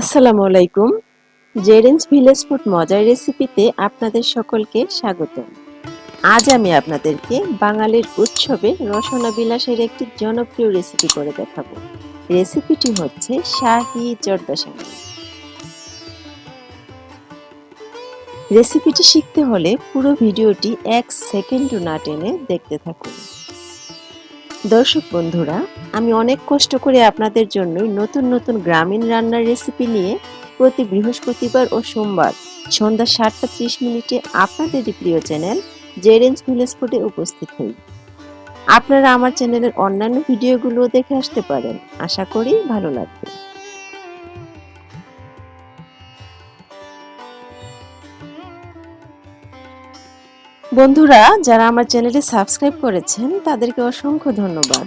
আসসালামু আলাইকুম। জেরেন্স village food মজার রেসিপিতে আপনাদের সকলকে স্বাগত। আজ আমি আপনাদেরকে বাঙালির উৎসবে রসনা বিলাসের একটি জনপ্রিয় রেসিপি করে দেখাবো। রেসিপিটি হচ্ছে শাহি জর্দাসানি রেসিপিটি শিখতে হলে পুরো ভিডিওটি এক সেকেন্ডও না টেনে দেখতে থাকুন। দর্শক বন্ধুরা, আমি অনেক কষ্ট করে আপনাদের জন্য নতুন নতুন গ্রামীণ রান্নার রেসিপি নিয়ে প্রতি বৃহস্পতিবার ও সোমবার সন্ধ্যা সাতটা ত্রিশ মিনিটে আপনাদের প্রিয় চ্যানেল জেরেন্স ভিলেজ ফুডে উপস্থিত হই। আপনারা আমার চ্যানেলের অন্যান্য ভিডিওগুলো দেখে আসতে পারেন। আশা করি ভালো লাগবে। বন্ধুরা, যারা আমার চ্যানেলে সাবস্ক্রাইব করেছেন, তাদেরকে অসংখ্য ধন্যবাদ।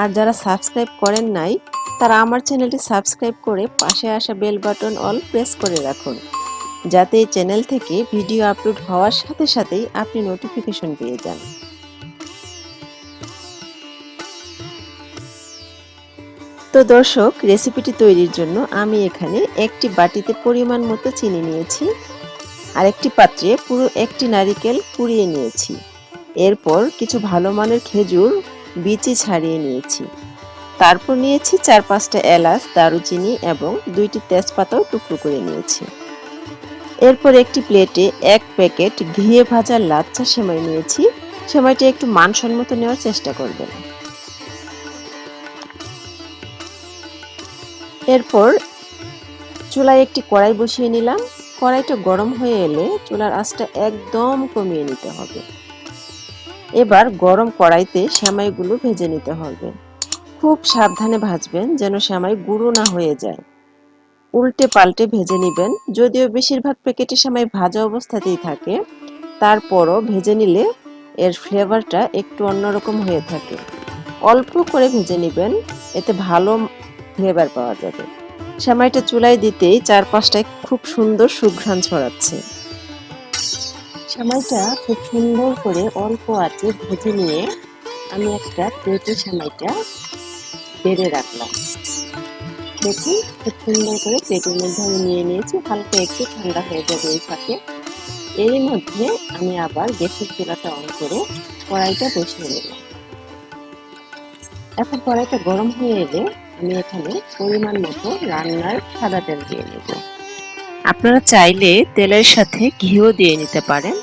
আর যারা সাবস্ক্রাইব করেন নাই, তারা আমার চ্যানেলটি সাবস্ক্রাইব করে পাশে আসা বেল বাটন অল প্রেস করে রাখুন। যাতে এই চ্যানেল থেকে ভিডিও আপলোড হওয়ার সাথে সাথেই আপনি নোটিফিকেশন পেয়ে যান। তো দর্শক, রেসিপিটি তৈরির জন্য আমি এখানে একটি বাটিতে পরিমাণ মতো চিনি নিয়েছি। আরেকটি পাত্রে পুরো একটি নারিকেল কুড়িয়ে নিয়েছি। এরপর কিছু ভালো মানের খেজুর, বিচি ছাড়িয়ে নিয়েছি। তারপর নিয়েছি চার পাঁচটা এলাচ, দারুচিনি এবং দুইটি তেজপাতাও টুকরো করে নিয়েছি। এরপর একটি প্লেটে এক প্যাকেট ঘিয়ে ভাজা লাচ্চা সেমাই নিয়েছি। সেমাইটি একটু মানসম্মত নেওয়ার চেষ্টা করবেন। এরপর চুলায় একটি কড়াই বসিয়ে নিলাম। কড়াইটা গরম হয়ে এলে চুলার আঁচটা একদম কমিয়ে নিতে হবে। এবার গরম কড়াইতে সেমাইগুলো ভেজে নিতে হবে। খুব সাবধানে ভাজবেন যেন সেমাই গুঁড়ো না হয়ে যায়। উল্টে পাল্টে ভেজে নেবেন, যদিও বেশিরভাগ প্যাকেটে সেমাই ভাজা অবস্থাতেই থাকে। তারপরও ভেজে নিলে এর ফ্লেভারটা একটু অন্যরকম হয়ে থাকে। অল্প করে ভেজে নেবেন, এতে ভালো ফ্লেভার পাওয়া যাবে। সেমাইটা চুলায় দিতেই চার পাঁচটায় খুব সুন্দর সুঘ্রাণ ছড়াচ্ছে। সেমাইটা খুব সুন্দর করে অল্প আছে ভেজে নিয়ে আমি একটা প্লেটে সেমাইটা বেড়ে রাখলাম। দেখুন খুব সুন্দর করে প্লেটের মধ্যে আমি নিয়ে নিয়েছি, হালকা একটু ঠান্ডা হয়ে যাবে এই ফাঁকে। এর মধ্যে আমি আবার গ্যাসের চুলাটা অন করে কড়াইটা বসিয়ে নিলাম এখন কড়াইটা গরম হয়ে এলে আমি এখানে পরিমাণ মতো রান্নার সাদা তেল দিয়ে নেব। আপনারা চাইলে তেলের সাথে ঘিও দিয়ে নিতে পারেন।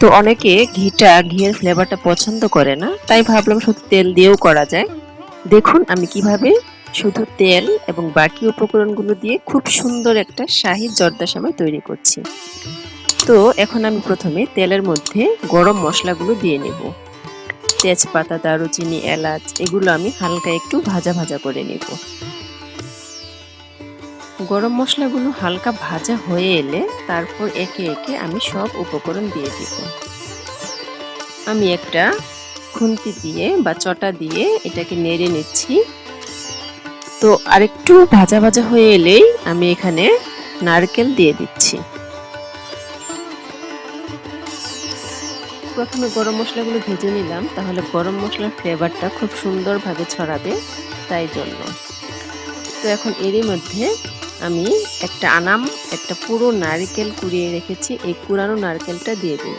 তো অনেকে ঘিটা, ঘিয়ের ফ্লেভারটা পছন্দ করে না, তাই ভাবলাম শুধু তেল দিয়েও করা যায়। দেখুন আমি কীভাবে শুধু তেল এবং বাকি উপকরণগুলো দিয়ে খুব সুন্দর একটা শাহি জর্দা সময় তৈরি করছি। তো এখন আমি প্রথমে তেলের মধ্যে গরম মশলাগুলো দিয়ে নেব। তেজপাতা, দারুচিনি, এলাচ, এগুলো আমি হালকা একটু ভাজা ভাজা করে নেব। গরম মশলাগুলো হালকা ভাজা হয়ে এলে তারপর একে একে আমি সব উপকরণ দিয়ে দিব। আমি একটা খুন্তি দিয়ে বা চটা দিয়ে এটাকে নেড়ে নিচ্ছি। তো আরেকটু ভাজা ভাজা হয়ে এলেই আমি এখানে নারকেল দিয়ে দিচ্ছি। প্রথমে গরম মশলাগুলো ভেজে নিলাম, তাহলে গরম মশলার ফ্লেভারটা খুব সুন্দরভাবে ছড়াবে, তাই জন্য। তো এখন এরই মধ্যে আমি একটা আনাম, একটা পুরো নারকেল কুড়িয়ে রেখেছি, এই কুড়ানো নারকেলটা দিয়ে দেব।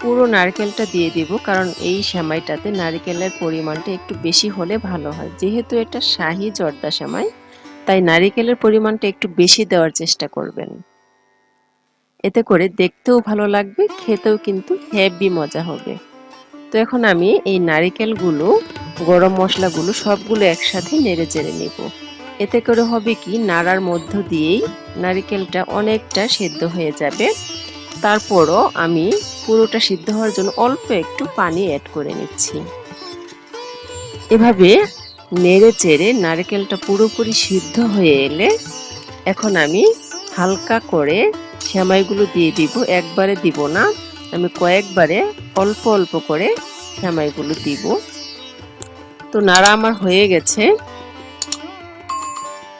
পুরো নারকেলটা দিয়ে দিব, কারণ এই সেমাইটাতে নারকেলের পরিমাণটা একটু বেশি হলে ভালো হয়। যেহেতু এটা শাহি জর্দা সেমাই, তাই নারিকেলের পরিমাণটা একটু বেশি দেওয়ার চেষ্টা করবেন। এতে করে দেখতেও ভালো লাগবে, খেতেও কিন্তু হেভি মজা হবে। তো এখন আমি এই নারিকেলগুলো, গরম মশলাগুলো সবগুলো একসাথে নেড়ে চেড়ে নেব। এতে করে হবে কি, নাড়ার মধ্য দিয়েই নারিকেলটা অনেকটা সিদ্ধ হয়ে যাবে। তারপরও আমি পুরোটা সিদ্ধ হওয়ার জন্য অল্প একটু পানি অ্যাড করে নিচ্ছি। এভাবে নেড়ে চেড়ে নারকেলটা পুরোপুরি সিদ্ধ হয়ে এলে এখন আমি হালকা করে সেমাইগুলো দিয়ে দিব, একবারে দিব না। আমি কয়েকবারে অল্প অল্প করে সেমাইগুলো দিব। তো নাড়া আমার হয়ে গেছে।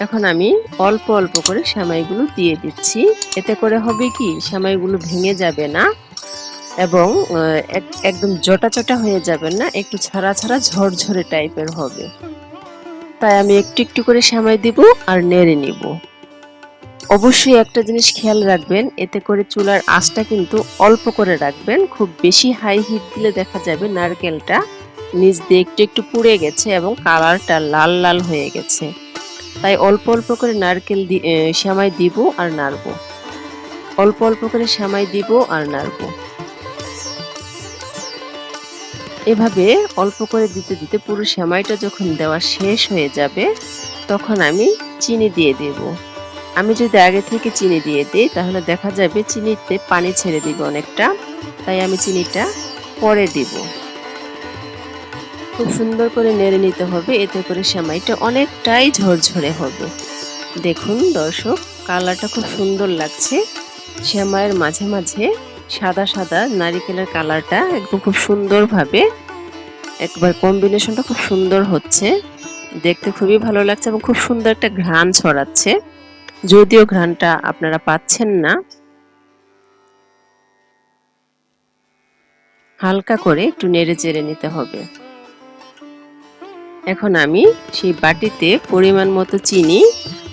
এখন আমি অল্প অল্প করে সেমাইগুলো দিয়ে দিচ্ছি। এতে করে হবে কি সেমাইগুলো ভেঙে যাবে না এবং একদম জটা চটা হয়ে যাবে না, একটু ছাড়া ছাড়া ঝরঝরে টাইপের হবে। তাই আমি একটু একটু করে সেমাই দিব আর নেড়ে নিব। অবশ্যই একটা জিনিস খেয়াল রাখবেন, এতে করে চুলার আঁচটা কিন্তু অল্প করে রাখবেন, খুব বেশি হাই হিট দিলে দেখা যাবে নারকেলটা নিচ দিয়ে একটু একটু পুড়ে গেছে এবং কালারটা লাল লাল হয়ে গেছে। তাই অল্প অল্প করে নারকেল সেমাই দিব আর নাড়ব। অল্প অল্প করে সেমাই দিব আর নাড়ব। এভাবে অল্প করে দিতে দিতে পুরো সেমাইটা যখন দেওয়া শেষ হয়ে যাবে, তখন আমি চিনি দিয়ে দেব। আমি যদি আগে থেকে চিনি দিয়ে দিই, তাহলে দেখা যাবে চিনিতে পানি ছেড়ে দিবে অনেকটা। তাই আমি চিনিটা পরে দিব। খুব সুন্দর করে নেড়ে নিতে হবে, এতে করে সেমাইটা অনেকটাই ঝরঝরে হবে। দেখুন দর্শক, কালারটা খুব সুন্দর লাগছে। সেমাইয়ের মাঝে মাঝে সাদা সাদা নারিকেলের কালারটা একদম খুব সুন্দরভাবে একবার কম্বিনেশনটা খুব সুন্দর হচ্ছে। দেখতে খুবই ভালো লাগছে এবং খুব সুন্দর একটা ঘ্রাণ ছড়াচ্ছে। যদিও ঘ্রাণটা আপনারা পাচ্ছেন না, হালকা করে একটু নেড়ে চেড়ে নিতে হবে। এখন আমি সেই বাটিতে পরিমাণ মতো চিনি,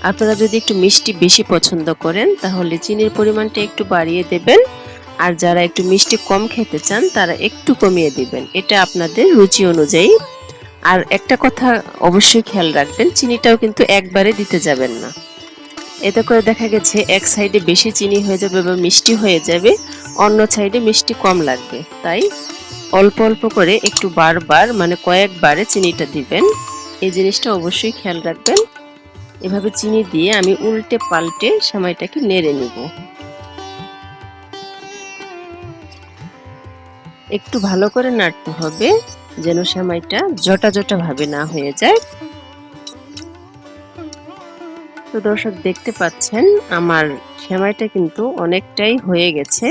আপনারা যদি একটু মিষ্টি বেশি পছন্দ করেন, তাহলে চিনির পরিমাণটা একটু বাড়িয়ে দেবেন, আর যারা একটু মিষ্টি কম খেতে চান, তারা একটু কমিয়ে দিবেন। এটা আপনাদের রুচি অনুযায়ী। আর একটা কথা অবশ্যই খেয়াল রাখবেন, চিনিটাও কিন্তু একবারে দিতে যাবেন না। এতে করে দেখা গেছে এক সাইডে বেশি চিনি হয়ে যাবে বা মিষ্টি হয়ে যাবে, অন্য সাইডে মিষ্টি কম লাগবে। তাই অল্প অল্প করে একটু বারবার মানে কয়েকবারে চিনিটা দিবেন। এই জিনিসটা অবশ্যই খেয়াল রাখবেন। এভাবে চিনি দিয়ে আমি উল্টে পাল্টে সময়টাকে নেড়ে নিব। একটু ভালো করে নাড়তে হবে, যেন সেমাইটা জটা জটা ভাবে না হয়ে যায়। তো দর্শক দেখতে পাচ্ছেন, আমার সেমাইটা কিন্তু অনেকটাই হয়ে গেছে।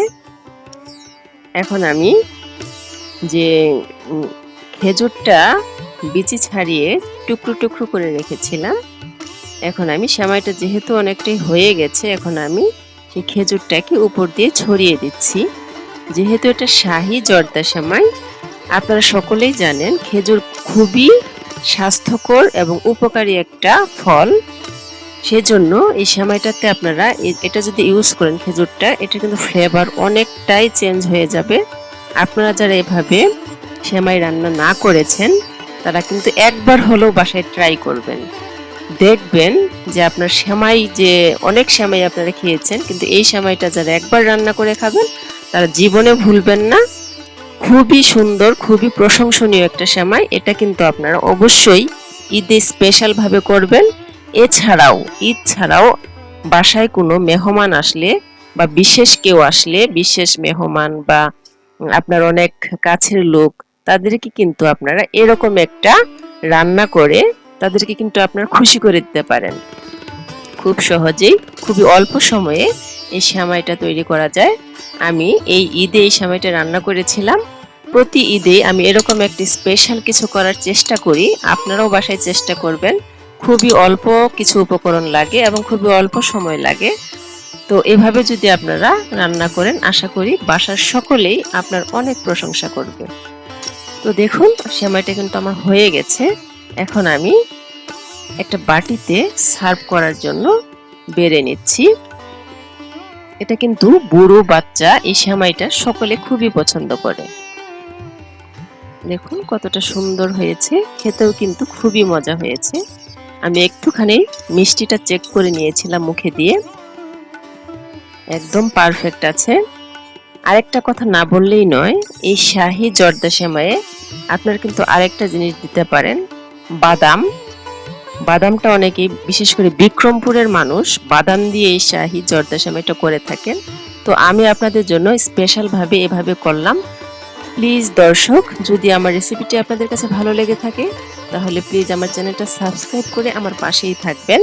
এখন আমি যে খেজুরটা বিচি ছাড়িয়ে টুকরো টুকরো করে রেখেছিলাম, এখন আমি সেমাইটা যেহেতু অনেকটাই হয়ে গেছে, এখন আমি সেই খেজুরটাকে উপর দিয়ে ছড়িয়ে দিচ্ছি। যেহেতু এটা শাহি জর্দা সেমাই আপনারা সকলেই জানেন খেজুর খুবই স্বাস্থ্যকর এবং উপকারী একটা ফল। সেজন্য এই সেমাইটাতে আপনারা এটা যদি ইউজ করেন খেজুরটা, এটা কিন্তু ফ্লেভার অনেকটাই চেঞ্জ হয়ে যাবে। আপনারা যারা এভাবে সেমাই রান্না না করেছেন, তারা কিন্তু একবার হলেও বাসায় ট্রাই করবেন। দেখবেন যে আপনার সেমাই যে অনেক সেমাই আপনারা খেয়েছেন, কিন্তু এই সেমাইটা যারা একবার রান্না করে খাবেন, তারা জীবনে ভুলবেন না। খুবই সুন্দর, খুবই প্রশংসনীয় একটা সেমাই, এটা কিন্তু আপনারা অবশ্যই ঈদে স্পেশালভাবে করবেন। এছাড়াও ঈদ ছাড়াও বাসায় কোনো মেহমান আসলে বা বিশেষ কেউ আসলে, বিশেষ মেহমান বা আপনার অনেক কাছের লোক, তাদেরকে কিন্তু আপনারা এরকম একটা রান্না করে তাদেরকে কিন্তু আপনারা খুশি করে দিতে পারেন। খুব সহজেই, খুবই অল্প সময়ে এই সেমাইটা তৈরি করা যায়। আমি এই ঈদে এই সেমাইটা রান্না করেছিলাম। প্রতি ঈদে আমি এরকম একটি স্পেশাল কিছু করার চেষ্টা করি। আপনারাও বাসায় চেষ্টা করবেন। খুবই অল্প কিছু উপকরণ লাগে এবং খুবই অল্প সময় লাগে। তো এভাবে যদি আপনারা রান্না করেন, আশা করি বাসার সকলেই আপনার অনেক প্রশংসা করবে। তো দেখুন, সেমাইটা কিন্তু আমার হয়ে গেছে। এখন আমি একটা বাটিতে সার্ভ করার জন্য বেড়ে নিচ্ছি। এটা কিন্তু বুড়ো বাচ্চা, এই সেমাইটা সকলে খুবই পছন্দ করে। দেখুন কতটা সুন্দর হয়েছে, খেতেও কিন্তু খুবই মজা হয়েছে। আমি একটুখানি মিষ্টিটা চেক করে নিয়েছিলাম মুখে দিয়ে। একদম পারফেক্ট আছে। আরেকটা কথা না বললেই নয়, এই শাহি জর্দা সেমাইয়ে আপনার কিন্তু আরেকটা জিনিস দিতে পারেন, বাদাম। বাদামটা অনেকেই, বিশেষ করে বিক্রমপুরের মানুষ, বাদাম দিয়ে এই শাহি জর্দা সেমাইটা করে থাকেন। তো আমি আপনাদের জন্য স্পেশালভাবে এভাবে করলাম। প্লিজ দর্শক, যদি আমার রেসিপিটি আপনাদের কাছে ভালো লেগে থাকে তাহলে প্লিজ আমার চ্যানেলটা সাবস্ক্রাইব করে আমার পাশেই থাকবেন।